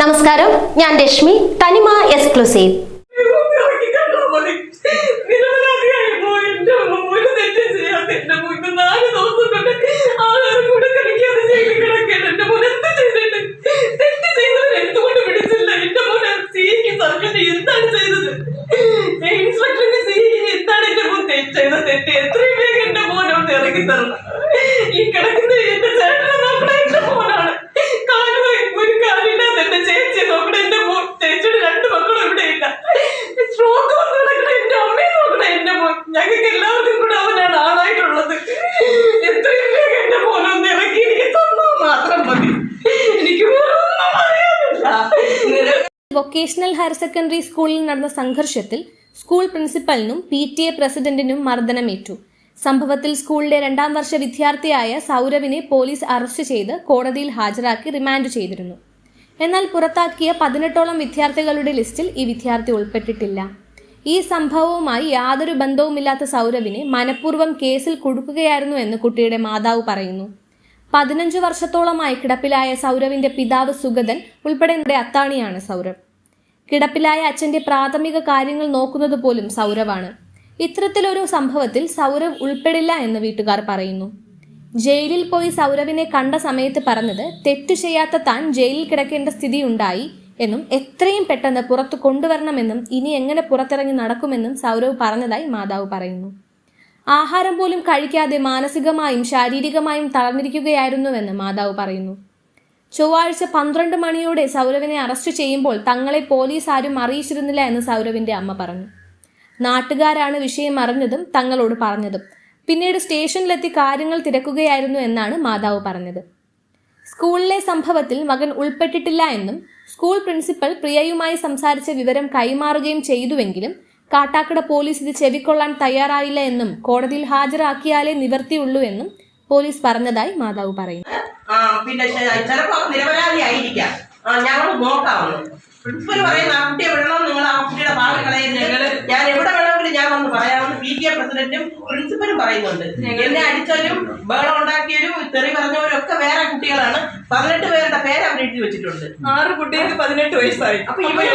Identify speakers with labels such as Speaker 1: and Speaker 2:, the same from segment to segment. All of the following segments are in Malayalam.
Speaker 1: നമസ്കാരം ഞാൻ രശ്മി തനിമ എക്സ്ക്ലൂസീവ് എന്താണ് ചെയ്തത് എന്താണ് എന്റെ തെറ്റ് ചെയ്ത തെറ്റ് എത്ര നോക്കണ എന്റെ മോനാണ് ഒരു ചേച്ചി നോക്കണ എന്റെ മോൻ മക്കളും ഇവിടെ ഇല്ല എന്റെ നോക്കണ എന്റെ മോൻ ഞങ്ങൾക്ക് എല്ലാവർക്കും മാത്രം മതി എനിക്ക് വൊക്കേഷണൽ ഹയർ സെക്കൻഡറി സ്കൂളിൽ നടന്ന സംഘർഷത്തിൽ സ്കൂൾ പ്രിൻസിപ്പലിനും പി ടി എ പ്രസിഡന്റിനും മർദ്ദനമേറ്റു സംഭവത്തിൽ സ്കൂളിലെ രണ്ടാം വർഷ വിദ്യാർത്ഥിയായ സൗരവിനെ പോലീസ് അറസ്റ്റ് ചെയ്ത് കോടതിയിൽ ഹാജരാക്കി റിമാൻഡ് ചെയ്തിരുന്നു എന്നാൽ പുറത്താക്കിയ പതിനെട്ടോളം വിദ്യാർത്ഥികളുടെ ലിസ്റ്റിൽ ഈ വിദ്യാർത്ഥി ഉൾപ്പെട്ടിട്ടില്ല ഈ സംഭവവുമായി യാതൊരു ബന്ധവുമില്ലാത്ത സൗരവിനെ മനഃപൂർവ്വം കേസിൽ കുടുക്കുകയായിരുന്നു എന്ന് കുട്ടിയുടെ മാതാവ് പറയുന്നു പതിനഞ്ചു വർഷത്തോളമായി കിടപ്പിലായ സൗരവിന്റെ പിതാവ് സുഗതൻ ഉൾപ്പെടെ അത്താണിയാണ് സൗരവ് കിടപ്പിലായ അച്ഛന്റെ പ്രാഥമിക കാര്യങ്ങൾ നോക്കുന്നത് പോലും സൗരവാണ് ഇത്തരത്തിലൊരു സംഭവത്തിൽ സൗരവ് ഉൾപ്പെടില്ല എന്ന് വീട്ടുകാർ പറയുന്നു ജയിലിൽ പോയി സൗരവിനെ കണ്ട സമയത്ത് പറഞ്ഞത് തെറ്റ് ചെയ്യാത്ത താൻ ജയിലിൽ കിടക്കേണ്ട സ്ഥിതി ഉണ്ടായി എന്നും എത്രയും പെട്ടെന്ന് പുറത്തു കൊണ്ടുവരണമെന്നും ഇനി എങ്ങനെ പുറത്തിറങ്ങി നടക്കുമെന്നും സൗരവ് പറഞ്ഞതായി മാതാവ് പറയുന്നു ആഹാരം പോലും കഴിക്കാതെ മാനസികമായും ശാരീരികമായും തളർന്നിരിക്കുകയായിരുന്നുവെന്ന് മാതാവ് പറയുന്നു ചൊവ്വാഴ്ച പന്ത്രണ്ട് മണിയോടെ സൗരവിനെ അറസ്റ്റ് ചെയ്യുമ്പോൾ തങ്ങളെ പോലീസ് ആരും അറിയിച്ചിരുന്നില്ല എന്ന് സൗരവിന്റെ അമ്മ പറഞ്ഞു നാട്ടുകാരാണ് വിഷയം അറിഞ്ഞതും തങ്ങളോട് പറഞ്ഞതും പിന്നീട് സ്റ്റേഷനിലെത്തി കാര്യങ്ങൾ തിരക്കുകയായിരുന്നു എന്നാണ് മാതാവ് പറഞ്ഞത് സ്കൂളിലെ സംഭവത്തിൽ മകൻ ഉൾപ്പെട്ടിട്ടില്ല എന്നും സ്കൂൾ പ്രിൻസിപ്പൽ പ്രിയയുമായി സംസാരിച്ച വിവരം കൈമാറുകയും ചെയ്തുവെങ്കിലും കാട്ടാക്കട പോലീസ് ഇത് ചെവിക്കൊള്ളാൻ തയ്യാറായില്ല എന്നും കോടതിയിൽ ഹാജരാക്കിയാലേ നിവർത്തിയുള്ളൂ എന്നും പോലീസ് പറഞ്ഞതായി മാതാവ് പറയുന്നു പിന്നെ ചിലപ്പോൾ നിരപരാധി ആയിരിക്കാം ഞങ്ങൾ നോക്കാം പ്രിൻസിപ്പൽ പറയുന്ന ആ കുട്ടിയെ വിടണം നിങ്ങൾ ആ കുട്ടിയുടെ ഭാഗം ഞങ്ങൾ ഞാൻ എവിടെ വേണമെങ്കിലും ഞാൻ വന്ന് പറയാമെന്ന് പി ടി എ പ്രസിഡന്റും പ്രിൻസിപ്പലും പറയുന്നുണ്ട് എന്നെ അടിച്ചവരും ബഹളം ഉണ്ടാക്കിയവരും തെറി പറഞ്ഞവരും ഒക്കെ വേറെ കുട്ടികളാണ് പതിനെട്ട് പേരുടെ പേര് അവർ എഴുതി വെച്ചിട്ടുണ്ട് ആറ് കുട്ടികൾക്ക് പതിനെട്ട് വയസ്സായി അപ്പൊ ഇവര്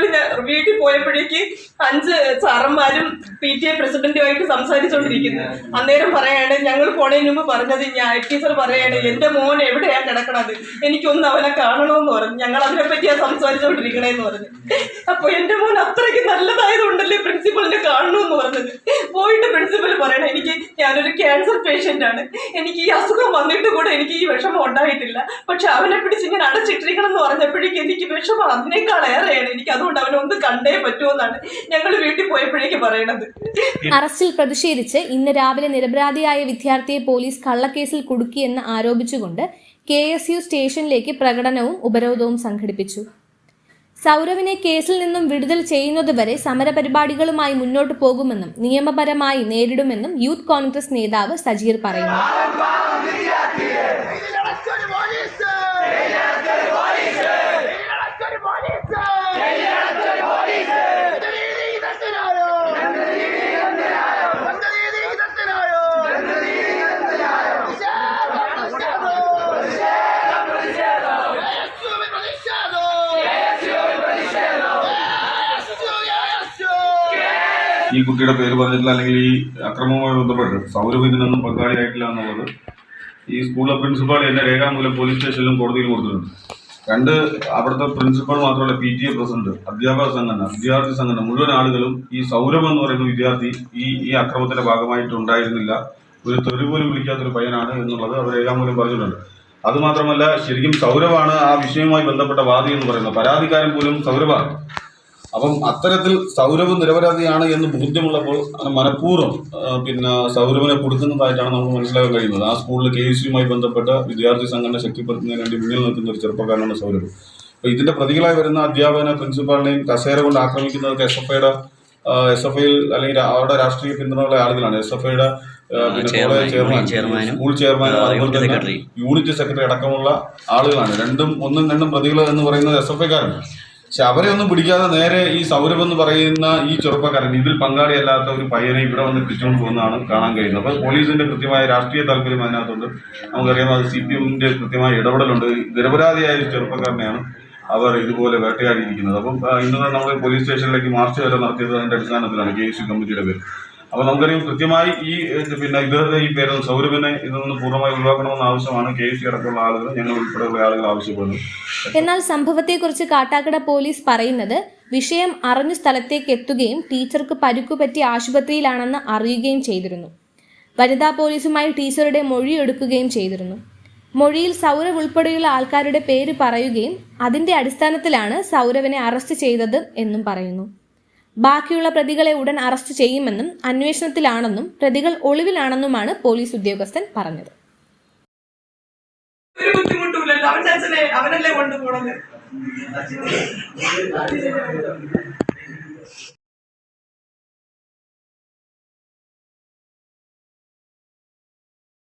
Speaker 1: ഇതുപോലെ ഞാൻ വീട്ടിൽ പോയപ്പോഴേക്ക് അഞ്ച് സാറന്മാരും പി ടി എ പ്രസിഡന്റുമായിട്ട് സംസാരിച്ചുകൊണ്ടിരിക്കുന്നത് അന്നേരം പറയാണ് ഞങ്ങൾ പോണേന് മുമ്പ് പറഞ്ഞത് ഞാൻ ടീച്ചർ പറയാണ് എന്റെ മോൻ എവിടെയാ കിടക്കണത് എനിക്കൊന്ന് അവനെ കാണണമെന്ന് പറഞ്ഞു ഞങ്ങൾ അതിനെ പറ്റിയാ എന്ന് പറഞ്ഞു അപ്പൊ എന്റെ മോൻ അത്രയ്ക്ക് നല്ലതായതുകൊണ്ടല്ലേ പ്രിൻസിപ്പളിനെ കാണണമെന്ന് പറഞ്ഞത് പോയിട്ട് പ്രിൻസിപ്പൽ പറയണേ ഞാനൊരു ക്യാൻസർ പേഷ്യന്റ് ആണ് എനിക്ക് ഈ അസുഖം വന്നിട്ട് കൂടെ എനിക്ക് ഈ വിഷമം ഉണ്ടായിട്ടില്ല പക്ഷെ അവനെ പിടിച്ച് ഇങ്ങനെ അടച്ചിട്ടിരിക്കണം എന്ന് പറഞ്ഞപ്പോഴേക്കും എനിക്ക് വിഷമം അതിനേക്കാൾ ഏറെയാണ് എനിക്ക് അതുകൊണ്ട് അവനെ ഒന്ന് കണ്ടേ പറ്റുമെന്നാണ് ഞങ്ങൾ വീട്ടിൽ പോയപ്പോഴേക്ക് പറയണത് അറസ്റ്റിൽ പ്രതിഷേധിച്ച് ഇന്ന് രാവിലെ നിരപരാധിയായ വിദ്യാർത്ഥിയെ പോലീസ് കള്ളക്കേസിൽ കുടുക്കിയെന്ന് ആരോപിച്ചുകൊണ്ട് കെ എസ് യു സ്റ്റേഷനിലേക്ക് പ്രകടനവും ഉപരോധവും സംഘടിപ്പിച്ചു സൗരവിനെ കേസിൽ നിന്നും വിടുതൽ ചെയ്യുന്നതുവരെ സമരപരിപാടികളുമായി മുന്നോട്ടു പോകുമെന്നും നിയമപരമായി നേരിടുമെന്നും യൂത്ത് കോൺഗ്രസ് നേതാവ് സജീർ പറയുന്നു ഈ കുട്ടിയുടെ പേര് പറഞ്ഞിട്ടില്ല അല്ലെങ്കിൽ ഈ അക്രമവുമായി ബന്ധപ്പെട്ട് സൗരവ് ഇതിനൊന്നും പങ്കാളിയായിട്ടില്ല എന്നുള്ളത് ഈ സ്കൂളിലെ പ്രിൻസിപ്പാൾ എന്നെ രേഖാമൂലം പോലീസ് സ്റ്റേഷനിലും കോടതിയിലും കൊടുത്തിട്ടുണ്ട് രണ്ട് അവിടുത്തെ പ്രിൻസിപ്പൾ മാത്രമല്ല പി ടി എ പ്രസിഡന്റ് അധ്യാപക സംഘടന വിദ്യാർത്ഥി സംഘടന മുഴുവൻ ആളുകളും ഈ സൗരവ് എന്ന് പറയുന്ന വിദ്യാർത്ഥി ഈ ഈ അക്രമത്തിന്റെ ഭാഗമായിട്ട് ഉണ്ടായിരുന്നില്ല ഒരു തെറി പോലും വിളിക്കാത്തൊരു പയ്യനാണ് എന്നുള്ളത് അവർ രേഖാമൂലം പറഞ്ഞിട്ടുണ്ട് അതുമാത്രമല്ല ശരിക്കും സൗരവാണ് ആ വിഷയവുമായി ബന്ധപ്പെട്ട വാദി എന്ന് പറയുന്നത് പരാതിക്കാരൻ പോലും സൗരവാണ് അപ്പം അത്തരത്തിൽ സൗരവ് നിരപരാധിയാണ് എന്ന് ബോധ്യമുള്ളപ്പോൾ മനഃപൂർവ്വം പിന്നെ സൗരവിനെ കൊടുക്കുന്നതായിട്ടാണ് നമുക്ക് മനസ്സിലാക്കാൻ കഴിയുന്നത് ആ സ്കൂളിൽ കെ എസ് യുമായി ബന്ധപ്പെട്ട വിദ്യാർത്ഥി സംഘടന ശക്തിപ്പെടുത്തുന്നതിന് വേണ്ടി മുന്നിൽ നിൽക്കുന്ന ഒരു ചെറുപ്പക്കാരനാണ് സൗരവ് അപ്പൊ ഇതിന്റെ പ്രതികളായി വരുന്ന അധ്യാപകനെ പ്രിൻസിപ്പാളിനെയും കസേര കൊണ്ട് ആക്രമിക്കുന്നത് എസ് എഫ് ഐയുടെ എസ് എഫ് ഐയിൽ അല്ലെങ്കിൽ അവരുടെ രാഷ്ട്രീയ പിന്തുണയുള്ള ആളുകളാണ് എസ് എഫ് ഐയുടെ സ്കൂൾ ചെയർമാൻ അതുപോലെ തന്നെ യൂണിറ്റ് സെക്രട്ടറി അടക്കമുള്ള ആളുകളാണ് രണ്ടും ഒന്നും രണ്ടും പ്രതികൾ എന്ന് പറയുന്നത് എസ് എഫ് ഐക്കാരാണ് പക്ഷെ അവരെ ഒന്നും പിടിക്കാതെ നേരെ ഈ സൗരഭ് എന്ന് പറയുന്ന ഈ ചെറുപ്പക്കാരൻ ഇതിൽ പങ്കാളിയല്ലാത്ത ഒരു പയ്യനെ ഇവിടെ വന്ന് പിടിച്ചുകൊണ്ട് പോകുന്നതാണ് കാണാൻ കഴിയുന്നത് അപ്പൊ പോലീസിന്റെ കൃത്യമായ രാഷ്ട്രീയ താല്പര്യം അതിനകത്തുണ്ട് നമുക്കറിയാം അത് സി പി എമ്മിന്റെ കൃത്യമായ ഇടപെടലുണ്ട് നിരപരാധിയായ ഒരു ചെറുപ്പക്കാരനെയാണ് അവർ ഇതുപോലെ വേട്ടയാടിയിരിക്കുന്നത് അപ്പം ഇന്ന് നമ്മൾ പോലീസ് സ്റ്റേഷനിലേക്ക് മാർച്ച് വരെ നടത്തിയത് അതിന്റെ അടിസ്ഥാനത്തിലാണ് കെ എസ് കമ്മിറ്റിയുടെ പേര് അപ്പോൾ നമുക്കറിയാം കൃത്യമായി ഈ പിന്നെ ഇദ്ദേഹത്തെ ഈ പേര് സൗരഭിനെ ഇതിൽ നിന്ന് പൂർണ്ണമായി ഒഴിവാക്കണമെന്ന ആവശ്യമാണ് കെ സി അടക്കമുള്ള ആളുകൾ ഞങ്ങൾ ഉൾപ്പെടെയുള്ള ആളുകൾ ആവശ്യപ്പെടുന്നത് എന്നാൽ സംഭവത്തെക്കുറിച്ച് കാട്ടാക്കട പോലീസ് പറയുന്നത് വിഷയം അറിഞ്ഞ സ്ഥലത്തേക്ക് എത്തുകയും ടീച്ചർക്ക് പരുക്കുപറ്റി ആശുപത്രിയിലാണെന്ന് അറിയുകയും ചെയ്തിരുന്നു വനിതാ പോലീസുമായി ടീച്ചറുടെ മൊഴി എടുക്കുകയും ചെയ്തിരുന്നു മൊഴിയിൽ സൗരവ് ഉൾപ്പെടെയുള്ള ആൾക്കാരുടെ പേര് പറയുകയും അതിന്റെ അടിസ്ഥാനത്തിലാണ് സൗരവിനെ അറസ്റ്റ് ചെയ്തത് എന്നും പറയുന്നു ബാക്കിയുള്ള പ്രതികളെ ഉടൻ അറസ്റ്റ് ചെയ്യുമെന്നും അന്വേഷണത്തിലാണെന്നും പ്രതികൾ ഒളിവിലാണെന്നുമാണ് പോലീസ് ഉദ്യോഗസ്ഥൻ പറഞ്ഞത് അവനല്ലേ കൊണ്ടുപോണത്